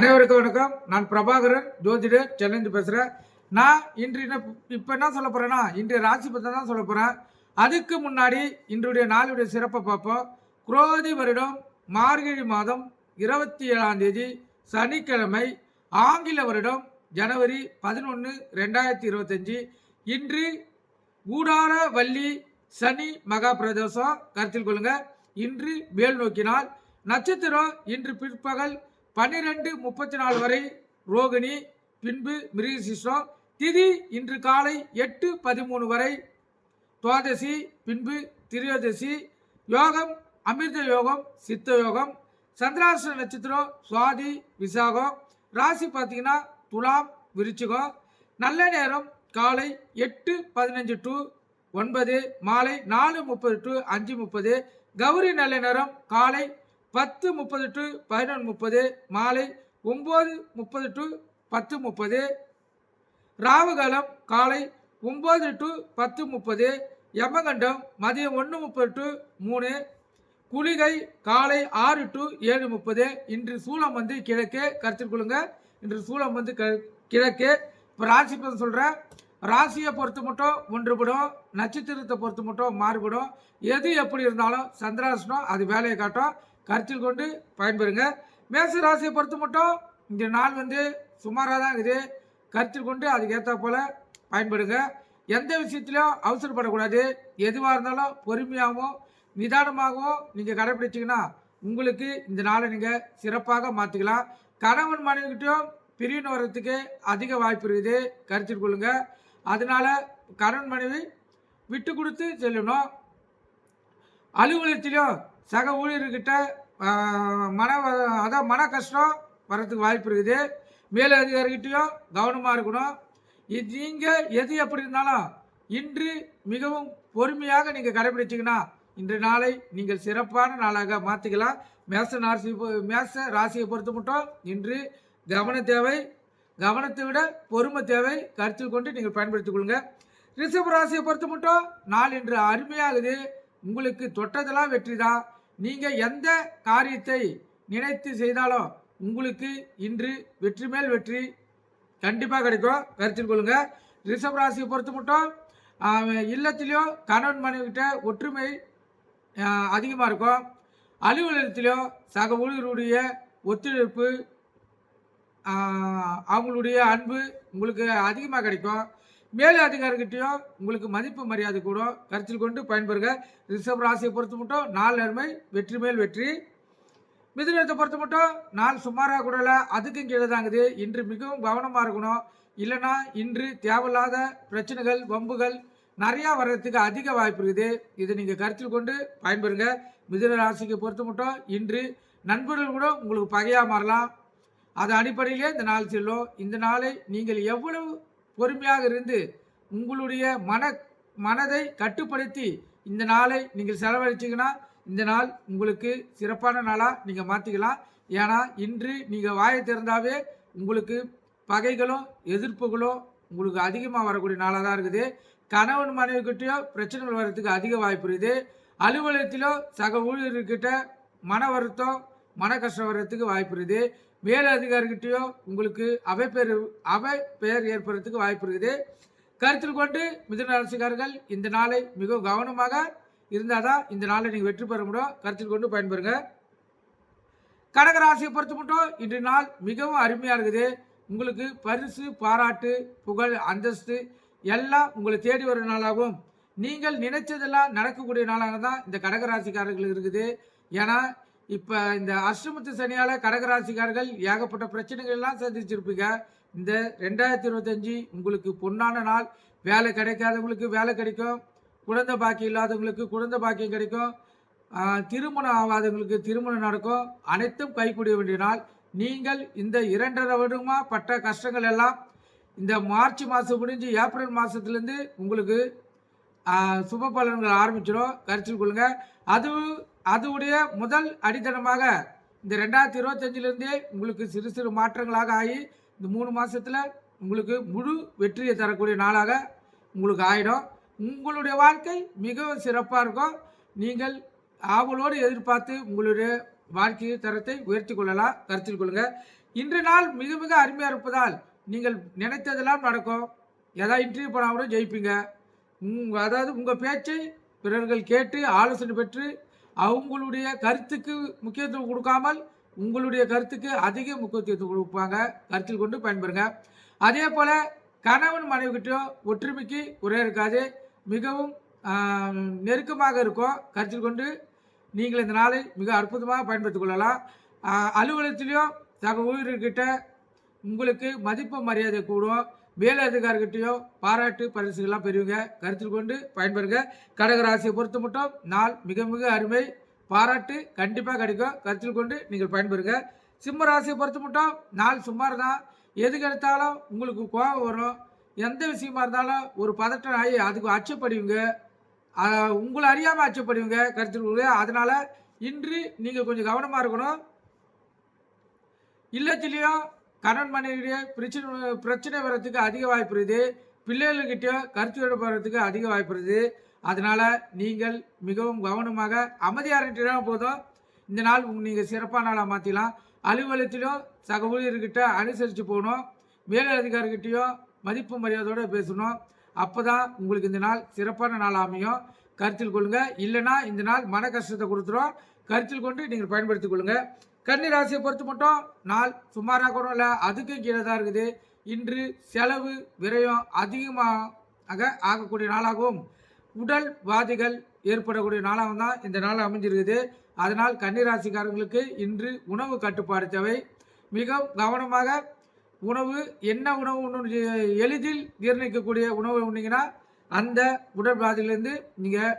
அனைவருக்கும் வணக்கம். நான் பிரபாகரன். ஜோதிடர் சென்னைந்து பேசுகிறேன் நான் இன்று என்ன இப்போ என்ன சொல்ல போகிறேன்னா இன்றைய ராசி பற்றி தான் சொல்ல போகிறேன் அதுக்கு முன்னாடி இன்றைய நாளுடைய சிறப்பை பார்ப்போம். குரோதி வருடம் மார்கழி மாதம் இருபத்தி ஏழாம் தேதி சனிக்கிழமை ஆங்கில வருடம் ஜனவரி பதினொன்று ரெண்டாயிரத்தி இருபத்தஞ்சி. இன்று ஊடார வள்ளி சனி மகா பிரதோஷம். கருத்தில் கொள்ளுங்கள் இன்று மேல் நோக்கினால் நட்சத்திரம் இன்று பிற்பகல் பன்னிரெண்டு முப்பத்தி நாலு வரை ரோகிணி பின்பு மிருகசிஷ்டம் திதி இன்று காலை எட்டு பதிமூணு வரை துவாதசி பின்பு திரியோதசி. யோகம் அமிர்த யோகம் சித்த யோகம். சந்திராசன நட்சத்திரம் சுவாதி விசாகம். ராசி பார்த்தீங்கன்னா துலாம் விருச்சிகம். நல்ல நேரம் காலை எட்டு பதினஞ்சு டு ஒன்பது மாலை நாலு முப்பது டு அஞ்சு முப்பது. கௌரி நல்ல நேரம் காலை பத்து முப்பது டு பதினொன்று முப்பது மாலை ஒம்பது முப்பது டு பத்து முப்பது ராவுகாலம் காலை ஒம்பது டு பத்து முப்பது யமகண்டம் மதியம் ஒன்று முப்பது டு மூணு குளிகை காலை ஆறு டு ஏழு முப்பது இன்று சூளம் வந்து கிழக்கே கருத்தில் கொள்ளுங்க. இன்று சூளம் வந்து க கிழக்கு. இப்போ ராசி பலன் சொல்கிறேன் ராசியை பொறுத்து மட்டும் ஒன்றுபடும் நட்சத்திரத்தை பொறுத்து மட்டும் மாறுபடும். எது எப்படி இருந்தாலும் சந்திராசனம் அது வேலையை காட்டும். கருத்தில் கொண்டு பயன்பெறுங்க. மேச ராசியை பொறுத்து மட்டும் இந்த நாள் வந்து சுமாராக தான் இருக்குது. கருத்தில் கொண்டு அதுக்கு ஏற்ற போல் பயன்படுங்க எந்த விஷயத்துலையும் அவசரப்படக்கூடாது. எதுவாக இருந்தாலும் பொறுமையாகவும் நிதானமாகவும் நீங்கள் கடைப்பிடிச்சிங்கன்னா உங்களுக்கு இந்த நாளை நீங்கள் சிறப்பாக மாற்றிக்கலாம் கணவன் மனைவிக்கிட்டையும் பிரிவின் வர்றதுக்கு அதிக வாய்ப்பு இருக்குது. கருத்தில் கொள்ளுங்க. அதனால கணவன் மனைவி விட்டு கொடுத்து செல்லணும். அலுவலகத்திலையும் சக ஊழியர்கிட்ட மன அதான் மன கஷ்டம் வர்றதுக்கு வாய்ப்பு இருக்குது. மேலதிகாரிகிட்டையும் கவனமாக இருக்கணும். இது நீங்கள் எது எப்படி இருந்தாலும் இன்று மிகவும் பொறுமையாக நீங்கள் கடைபிடிச்சிங்கன்னா இன்று நாளை நீங்கள் சிறப்பான நாளாக மாற்றிக்கலாம் மேச ராசி பொ- மேச ராசியை பொறுத்து மட்டும் இன்று கவன தேவை. கவனத்தை விட பொறுமை தேவை. கருத்தில் கொண்டு நீங்கள் பயன்படுத்திக் கொள்ளுங்கள் ரிஷப ராசியை பொறுத்து மட்டும் நாள் இன்று அருமையாகுது. உங்களுக்கு தொட்டதெல்லாம் வெற்றி தான் நீங்கள் எந்த காரியத்தை நினைத்து செய்தாலும் உங்களுக்கு இன்று வெற்றி மேல் வெற்றி கண்டிப்பாக கிடைக்கும். கருத்தில் கொள்ளுங்க. ரிஷப் ராசியை பொறுத்து மட்டும் இல்லத்திலையும் கணவன் மனைவிகிட்ட ஒற்றுமை அதிகமாக இருக்கும். அலுவலகத்திலையும் சக ஊழியருடைய ஒத்துழைப்பு அவங்களுடைய அன்பு உங்களுக்கு அதிகமாக கிடைக்கும். மேல் அதிகாரிகிட்டையும் உங்களுக்கு மதிப்பு மரியாதை கூடும் கருத்தில் கொண்டு பயன்பெறுங்க ரிஷப் ராசியை பொறுத்து மட்டும் நாள் நேர்மை வெற்றி மேல் வெற்றி. மிதுனத்தை பொறுத்து மட்டும் நாள் சுமாராக கூடல அதுக்கும் கீழே தாங்குது இன்று மிகவும் கவனமாக இருக்கணும். இல்லைன்னா இன்று தேவையில்லாத பிரச்சனைகள் வம்புகள் நிறையா வர்றதுக்கு அதிக வாய்ப்பு இருக்குது. இதை நீங்கள் கருத்தில் கொண்டு பயன்பெறுங்க. மிதுன ராசிக்கு பொறுத்து மட்டும் இன்று நண்பர்கள் கூட உங்களுக்கு பகையாக மாறலாம். அது அடிப்படையிலே இந்த நாள் செல்லும். இந்த நாளை நீங்கள் எவ்வளவு பொறுமையாக இருந்து உங்களுடைய மன மனதை கட்டுப்படுத்தி இந்த நாளை நீங்கள் செலவழிச்சிங்கன்னா இந்த நாள் உங்களுக்கு சிறப்பான நாளாக நீங்கள் மாற்றிக்கலாம் ஏன்னா இன்று நீங்கள் வாயை திறந்தாவே உங்களுக்கு பகைகளும் எதிர்ப்புகளும் உங்களுக்கு அதிகமாக வரக்கூடிய நாளாக தான் இருக்குது. கணவன் மனைவிக்கிட்டயோ பிரச்சனைகள் வர்றதுக்கு அதிக வாய்ப்பு இருக்குது. அலுவலகத்திலோ சக ஊழியர்கிட்ட மன வருத்தம் மன கஷ்டம் வர்றதுக்கு வாய்ப்பு இருக்குது. மேல் அதிகாரிகிட்டயோ உங்களுக்கு அவை பேர் அவை பெயர் ஏற்படுறதுக்கு வாய்ப்பு இருக்குது. கருத்தில் கொண்டு மிதன அரசுக்காரர்கள் இந்த நாளை மிகவும் கவனமாக இருந்தால் தான் இந்த நாளை நீங்கள் வெற்றி பெற முடியும். கருத்தில் கொண்டு பயன்பெறுங்க. கடகராசியை பொறுத்து மட்டும் இன்று நாள் மிகவும் அருமையாக இருக்குது. உங்களுக்கு பரிசு பாராட்டு புகழ் அந்தஸ்து எல்லாம் உங்களை தேடி வரும் நாளாகவும் நீங்கள் நினைச்சதெல்லாம் நடக்கக்கூடிய நாளாக தான் இந்த கடகராசிக்காரர்கள் இருக்குது. ஏன்னா இப்போ இந்த அஷ்டமத்து சனியால் கடகராசிக்காரர்கள் ஏகப்பட்ட பிரச்சனைகள் எல்லாம் சந்திச்சிருப்பீங்க. இந்த ரெண்டாயிரத்தி இருபத்தஞ்சி உங்களுக்கு பொன்னான நாள். வேலை கிடைக்காதவங்களுக்கு வேலை கிடைக்கும். குழந்தை பாக்கியம் இல்லாதவங்களுக்கு குழந்தை பாக்கியம் கிடைக்கும். திருமணம் ஆகாதவங்களுக்கு திருமணம் நடக்கும். அனைத்தும் கைகூடிய வேண்டிய நாள். நீங்கள் இந்த இரண்டரை வருடமாக பட்ட கஷ்டங்கள் எல்லாம் இந்த மார்ச் மாதம் முடிஞ்சு ஏப்ரல் மாதத்துலேருந்து உங்களுக்கு சுப பலன்கள் ஆரம்பிச்சிடும் கருத்தில் கொள்ளுங்கள் அதுவும் அதுவுடைய முதல் அடித்தளமாக இந்த ரெண்டாயிரத்தி இருபத்தஞ்சிலேருந்தே உங்களுக்கு சிறு சிறு மாற்றங்களாக ஆகி இந்த மூணு மாதத்தில் உங்களுக்கு முழு வெற்றியை தரக்கூடிய நாளாக உங்களுக்கு ஆயிடும். உங்களுடைய வாழ்க்கை மிகவும் சிறப்பாக இருக்கும். நீங்கள் ஆவலோடு எதிர்பார்த்து உங்களுடைய வாழ்க்கை தரத்தை உயர்த்தி கொள்ளலாம். கருத்தில் கொள்ளுங்கள் இன்று நாள் மிக மிக அருமையாக இருப்பதால் நீங்கள் நினைத்ததெல்லாம் நடக்கும். எதாவது இன்டர்வியூ போனால் கூட ஜெயிப்பீங்க. உங்கள் அதாவது உங்கள் பேச்சை பிறர்கள் கேட்டு ஆலோசனை பெற்று அவங்களுடைய கருத்துக்கு முக்கியத்துவம் கொடுக்காமல் உங்களுடைய கருத்துக்கு அதிக முக்கியத்துவம் கொடுப்பாங்க. கருத்தில் கொண்டு பயன்பெறுங்க. அதே போல் கணவன் மனைவிக்கிட்டையும் ஒற்றுமைக்கு குறை இருக்காது. மிகவும் நெருக்கமாக இருக்கும். கருத்தில் கொண்டு நீங்கள் இந்த நாளை மிக அற்புதமாக பயன்படுத்திக் கொள்ளலாம். அலுவலகத்திலையும் சக ஊழியர்கிட்ட உங்களுக்கு மதிப்பு மரியாதை கூடும். மேல் பாராட்டு பரிசுகள்லாம் பெறுவீங்க. கருத்தில் கொண்டு பயன்பெறுங்க. கடகராசியை பொறுத்த மட்டும் நாள் மிக மிக அருமை. பாராட்டு கண்டிப்பாக கிடைக்கும். கருத்தில் கொண்டு நீங்கள் பயன்பெறுங்க. சிம்ம ராசியை பொறுத்த மட்டும் நாள் சுமார் தான் எதுக்கு எடுத்தாலும் உங்களுக்கு கோபம் வரும். எந்த விஷயமா இருந்தாலும் ஒரு பதட்டம் ஆகி அதுக்கு அச்சப்படுவீங்க. உங்களை அறியாமல் அச்சப்படுவீங்க. கருத்தில் கொடுங்க அதனால் இன்று நீங்கள் கொஞ்சம் கவனமாக இருக்கணும். இல்லத்திலையும் கணவன் மனைவிய பிரச்சனை பிரச்சனை வர்றதுக்கு அதிக வாய்ப்பு இருக்குது. பிள்ளைகள்கிட்ட கருத்து வேறுபாடு அதிக வாய்ப்பு இருக்குது. அதனால் நீங்கள் மிகவும் கவனமாக அமைதியாக இருந்துட்டா போதும். இந்த நாள் உங்க- நீங்கள் சிறப்பான நாளாக மாற்றிடலாம் அலுவலகத்திலும் சக ஊழியர்கிட்ட அனுசரித்து போகணும். மேல் அதிகாரிகிட்டையும் மதிப்பு மரியாதையோடு பேசணும். அப்போ தான் உங்களுக்கு இந்த நாள் சிறப்பான நாள் அமையும். கருத்தில் கொள்ளுங்கள் இல்லைன்னா இந்த நாள் மன கஷ்டத்தை கொடுத்துரும். கருத்தில் கொண்டு நீங்கள் பயன்படுத்திக் கொள்ளுங்கள் கன்னி ராசியை பொறுத்து மட்டும் நாள் சுமாராக கூட இல்லை அதுக்கும் கீழே தான் இருக்குது. இன்று செலவு விரயம் அதிகமாக ஆகக்கூடிய நாளாகவும் உடல் வாதிகள் ஏற்படக்கூடிய நாளாகவும் தான் இந்த நாள் அமைஞ்சிருக்குது. அதனால் கன்னிராசிக்காரங்களுக்கு இன்று உணவு கட்டுப்பாடு தேவை. மிகவும் கவனமாக உணவு என்ன உணவு உண்ணணும் எளிதில் நிர்ணயிக்கக்கூடிய உணவு உண்டிங்கன்னா அந்த உடல் பாதையிலேருந்து நீங்கள்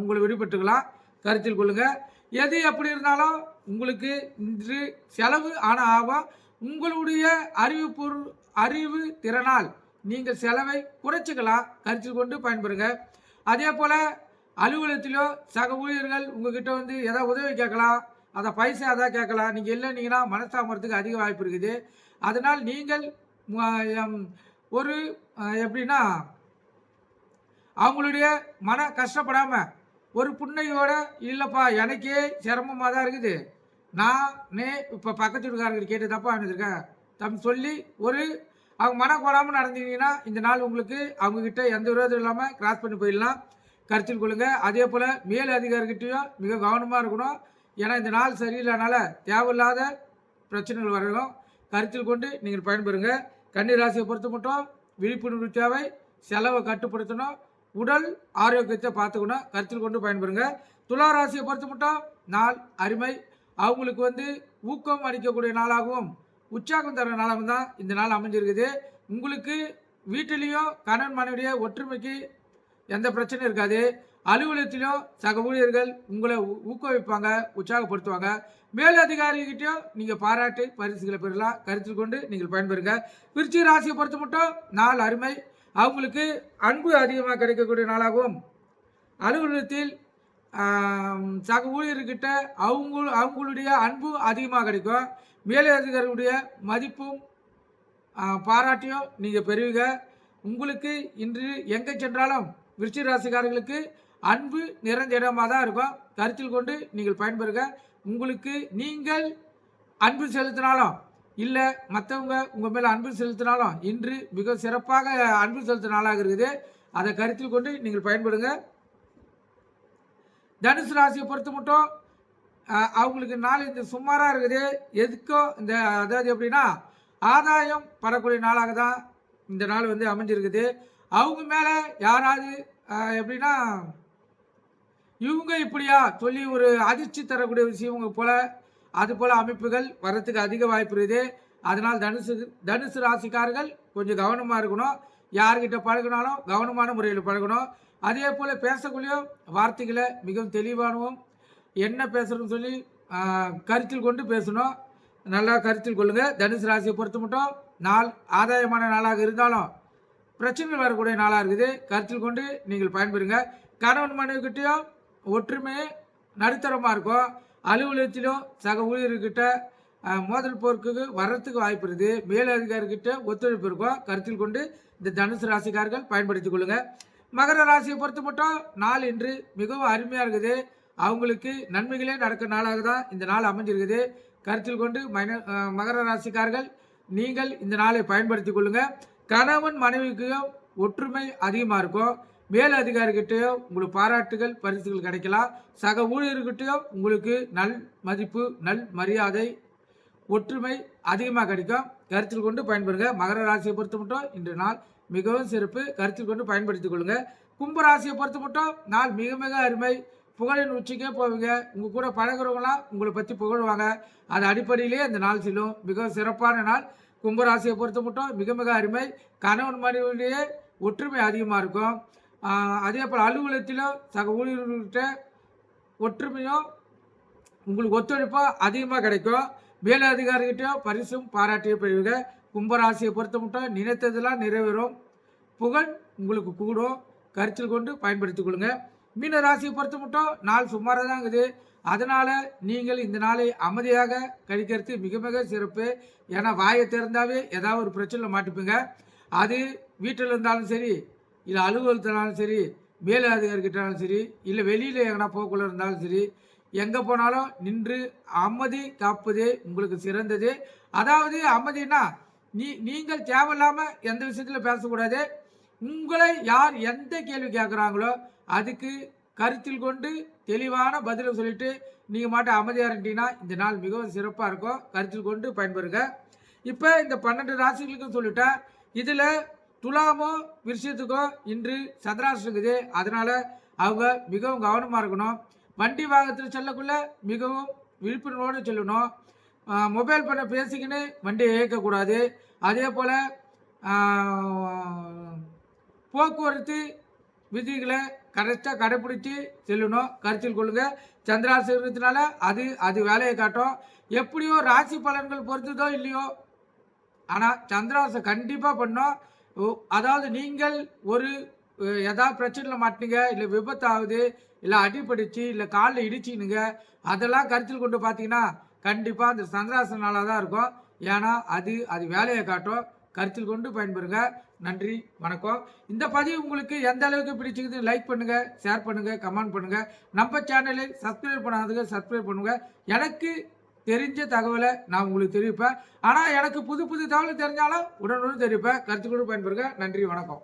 உங்களை விடுபட்டுக்கலாம். கருத்தில் கொள்ளுங்கள் எது எப்படி இருந்தாலும் உங்களுக்கு இன்று செலவு ஆனால் ஆகும் உங்களுடைய அறிவு பொருள் அறிவு திறனால் நீங்கள் செலவை குறைச்சிக்கலாம். கருத்தில் கொண்டு பயன்பெறுங்க. அதே போல் அலுவலகத்திலோ சக ஊழியர்கள் உங்ககிட்ட வந்து எதாவது உதவி கேட்கலாம். அதை பைசா எதாவது கேட்கலாம். நீங்கள் இல்லைன்னீங்கன்னா மனஸ்தாபத்துக்கு அதிக வாய்ப்பு இருக்குது. அதனால் நீங்கள் ஒரு எப்படின்னா அவங்களுடைய மன கஷ்டப்படாமல் ஒரு புண்ணையோட இல்லைப்பா எனக்கே சிரமமாக தான் இருக்குது. நான் நே இப்போ பக்கத்து வீட்டுக்காரங்க கேட்டு தப்பாக அனுப்பிச்சிருக்கேன் தம் சொல்லி ஒரு அவங்க மனம் கொடாமல் நடந்தீங்கன்னா இந்த நாள் உங்களுக்கு அவங்கக்கிட்ட எந்த விரோதம் இல்லாமல் கிராஸ் பண்ணி போயிடலாம். கருத்தில் கொள்ளுங்க. அதே போல் மேல் அதிகாரிகிட்டையும் மிக கவனமாக இருக்கணும். ஏன்னா இந்த நாள் சரியில்லைனால தேவையில்லாத பிரச்சனைகள் வரணும் கருத்தில் கொண்டு நீங்கள் பயன்பெறுங்க. கன்னி ராசியை பொறுத்த மட்டும் விழிப்புணர்வு தேவை. செலவை கட்டுப்படுத்தணும். உடல் ஆரோக்கியத்தை பார்த்துக்கணும் கருத்தில் கொண்டு பயன்பெறுங்க துலா ராசியை பொறுத்து மட்டும் நாள் அருமை. அவங்களுக்கு வந்து ஊக்கம் அளிக்கக்கூடிய நாளாகவும் உற்சாகம் தர நாளாகவும் தான் இந்த நாள் அமைஞ்சிருக்குது. உங்களுக்கு வீட்டிலையும் கணவன் மனைவிடைய ஒற்றுமைக்கு எந்த பிரச்சனையும் இருக்காது. அலுவலகத்திலையும் சக ஊழியர்கள் உங்களை ஊ- ஊக்குவிப்பாங்க உற்சாகப்படுத்துவாங்க. மேல் அதிகாரிகிட்டையும் நீங்கள் பாராட்டு பரிசுகளை பெறலாம். கருத்தில் கொண்டு நீங்கள் பயன்பெறுங்க. விருச்சி ராசியை பொறுத்து மட்டும் நாள் அருமை. அவங்களுக்கு அன்பு அதிகமாக கிடைக்கக்கூடிய நாளாகவும் அலுவலகத்தில் சக ஊழியர்கிட்ட அவங்க அவங்களுடைய அன்பும் அதிகமாக கிடைக்கும். மேலே அதிகாரிகளுடைய மதிப்பும் பாராட்டியும் நீங்கள் பெறுவீங்க. உங்களுக்கு இன்று எங்கே சென்றாலும் விருச்சிக ராசிக்காரர்களுக்கு அன்பு நிறைஞ்ச இடமாக தான் இருக்கும். கருத்தில் கொண்டு நீங்கள் பயன்பெறுங்க. உங்களுக்கு நீங்கள் அன்பு செலுத்தினாலும் இல்லை மற்றவங்க உங்கள் மேலே அன்பு செலுத்தினாலும் இன்று மிக சிறப்பாக அன்பு செலுத்த நாளாக இருக்குது. அதை கருத்தில் கொண்டு நீங்கள் பயன்படுங்க. தனுசு ராசியை பொறுத்து மட்டும் அவங்களுக்கு நாள் இந்த சுமாராக இருக்குது. எதுக்கும் இந்த அதாவது எப்படின்னா ஆதாயம் படக்கூடிய நாளாக தான் இந்த நாள் வந்து அமைஞ்சிருக்குது. அவங்க மேலே யாராவது எப்படின்னா இவங்க இப்படியா சொல்லி ஒரு அதிர்ச்சி தரக்கூடிய விஷயம் போல அதுபோல் அமைப்புகள் வர்றதுக்கு அதிக வாய்ப்பு இருக்குது. அதனால் தனுசு தனுசு ராசிக்காரர்கள் கொஞ்சம் கவனமாக இருக்கணும். யார்கிட்ட பழகினாலும் கவனமான முறையில் பழகணும். அதே போல் பேசக்கூடிய வார்த்தைகளை மிகவும் தெளிவானவும் என்ன பேசுகிறோன்னு சொல்லி கருத்தில் கொண்டு பேசணும். நல்லா கருத்தில் கொள்ளுங்கள் தனுசு ராசியை பொறுத்த மட்டும் நாள் ஆதாயமான நாளாக இருந்தாலும் பிரச்சனைகள் வரக்கூடிய நாளாக இருக்குது. கருத்தில் கொண்டு நீங்கள் பயன்பெறுங்க. கணவன் மனைவிக்கிட்டையும் ஒற்றுமை நடுத்தரமாக இருக்கும். அலுவலகத்திலும் சக ஊழியர்கிட்ட மோதல் போருக்கு வர்றதுக்கு வாய்ப்பு இருக்குது. மேலதிகாரிகிட்ட ஒத்துழைப்பு இருக்கும். கருத்தில் கொண்டு இந்த தனுசு ராசிக்காரர்கள் பயன்படுத்திக் கொள்ளுங்க. மகர ராசியை பொறுத்து மட்டும் நாள் இன்று மிகவும் அருமையாக இருக்குது. அவங்களுக்கு நன்மைகளே நடக்கிற நாளாக தான் இந்த நாள் அமைஞ்சிருக்குது. கருத்தில் கொண்டு மைன மகர ராசிக்காரர்கள் நீங்கள் இந்த நாளை பயன்படுத்திக் கொள்ளுங்கள் கணவன் மனைவிக்கும் ஒற்றுமை அதிகமாக இருக்கும். மேல் அதிகாரிகிட்டயோ உங்களுக்கு பாராட்டுகள் பரிசுகள் கிடைக்கலாம். சக ஊழியர்கிட்டயோ உங்களுக்கு நல் மதிப்பு நல் மரியாதை ஒற்றுமை அதிகமாக கிடைக்கும். கருத்தில் கொண்டு பயன்படுங்க மகர ராசியை பொறுத்த மட்டும் இன்று நாள் மிகவும் சிறப்பு. கருத்தில் கொண்டு பயன்படுத்திக் கொள்ளுங்க. கும்ப ராசியை மட்டும் நாள் மிக மிக அருமை. புகழின் உச்சிக்கே போவீங்க. உங்கள் கூட பழகுறவங்களாம் உங்களை பற்றி புகழ்வாங்க. அது அடிப்படையிலே அந்த நாள் செல்லும். மிகவும் சிறப்பான நாள். கும்பராசியை பொறுத்த மட்டும் மிக மிக அருமை. கணவன் மனைவியிலேயே ஒற்றுமை அதிகமாக இருக்கும். அதே போல் அலுவலகத்திலும் சக ஊழியர்கள்கிட்ட ஒற்றுமையும் உங்களுக்கு ஒத்துழைப்பும் அதிகமாக கிடைக்கும். மேலதிகாரிகிட்டையும் பரிசும் பாராட்டிய பெறுவீங்க கும்பராசியை பொறுத்த மட்டும் நினைத்ததெல்லாம் நிறைவேறும். புகழ் உங்களுக்கு கூடும். கருத்தில் கொண்டு பயன்படுத்திக் கொள்ளுங்க. மீன ராசியை பொறுத்த மட்டும் நாள் சுமாராக தான் இருக்குது. அதனால் நீங்கள் இந்த நாளை அமைதியாக கழிக்கிறது மிக மிக சிறப்பு. ஏன்னா வாயை திறந்தாவே ஏதாவது ஒரு பிரச்சனையில் மாட்டிப்பீங்க. அது வீட்டில் இருந்தாலும் சரி இல்லை அலுவலகத்தினாலும் சரி மேலதிகாரிக்கிட்டாலும் சரி இல்லை வெளியில் எங்கன்னா போக்குள்ள இருந்தாலும் சரி எங்கே போனாலும் நின்று அமைதி காப்பதே உங்களுக்கு சிறந்தது. அதாவது அமைதினா நீ நீங்கள் தேவையில்லாமல் எந்த விஷயத்தில் பேசக்கூடாது. உங்களை யார் எந்த கேள்வி கேட்குறாங்களோ அதுக்கு கருத்தில் கொண்டு தெளிவான பதிலை சொல்லிட்டு நீங்கள் மாட்ட அமைதியாக இருந்தீங்கன்னா இந்த நாள் மிகவும் சிறப்பாக இருக்கும். கருத்தில் கொண்டு பயன்பெறுங்க. இப்போ இந்த பன்னெண்டு ராசிகளுக்கும் சொல்லிட்டேன் இதில் துலாமோ விஷயத்துக்கும் இன்று சந்திராசம் இருக்குது. அதனால் அவங்க மிகவும் கவனமாக இருக்கணும். வண்டி வாகனத்தில் செல்லக்குள்ள மிகவும் விழிப்புணர்வோடு செல்லணும். மொபைல் பண்ண பேசிக்கின்னு வண்டியை இயக்கக்கூடாது. அதே போல் போக்குவரத்து விதிகளை கரெக்டாக கடைப்பிடிச்சி செல்லணும். கருத்தில் கொள்ளுங்கள் சந்திராசி இருக்கிறதுனால அது அது வேலையை காட்டும். எப்படியோ ராசி பலன்கள் பொறுத்ததோ இல்லையோ ஆனால் சந்திராசை கண்டிப்பாக பண்ணோம் அதாவது நீங்கள் ஒரு ஏதாவது பிரச்சனையில் மாட்டினீங்க இல்லை விபத்து ஆகுது இல்லை அடிபடிச்சு இல்லை காலில் இடிச்சினுங்க அதெல்லாம் கருத்தில் கொண்டு பார்த்தீங்கன்னா கண்டிப்பாக அந்த சந்திராசனால தான் இருக்கும். ஏன்னா அது அது வேலையை காட்டும். கருத்தில் கொண்டு பயன்பெறுங்க. நன்றி வணக்கம். இந்த பதிவு உங்களுக்கு எந்த அளவுக்கு பிடிச்சிருக்குது லைக் பண்ணுங்கள் ஷேர் பண்ணுங்கள் கமெண்ட் பண்ணுங்கள் நம்ம சேனலை சப்ஸ்கிரைப் பண்ணாததுக்கு சப்ஸ்கிரைப் பண்ணுங்கள் எனக்கு தெரிஞ்ச தகவலை நான் உங்களுக்கு தெரிவிப்பேன். ஆனால் எனக்கு புது புது தகவல் தெரிஞ்சாலும் உடனுடன் தெரிவிப்பேன். கருத்து கொண்டு பயன்பெறுங்க. நன்றி வணக்கம்.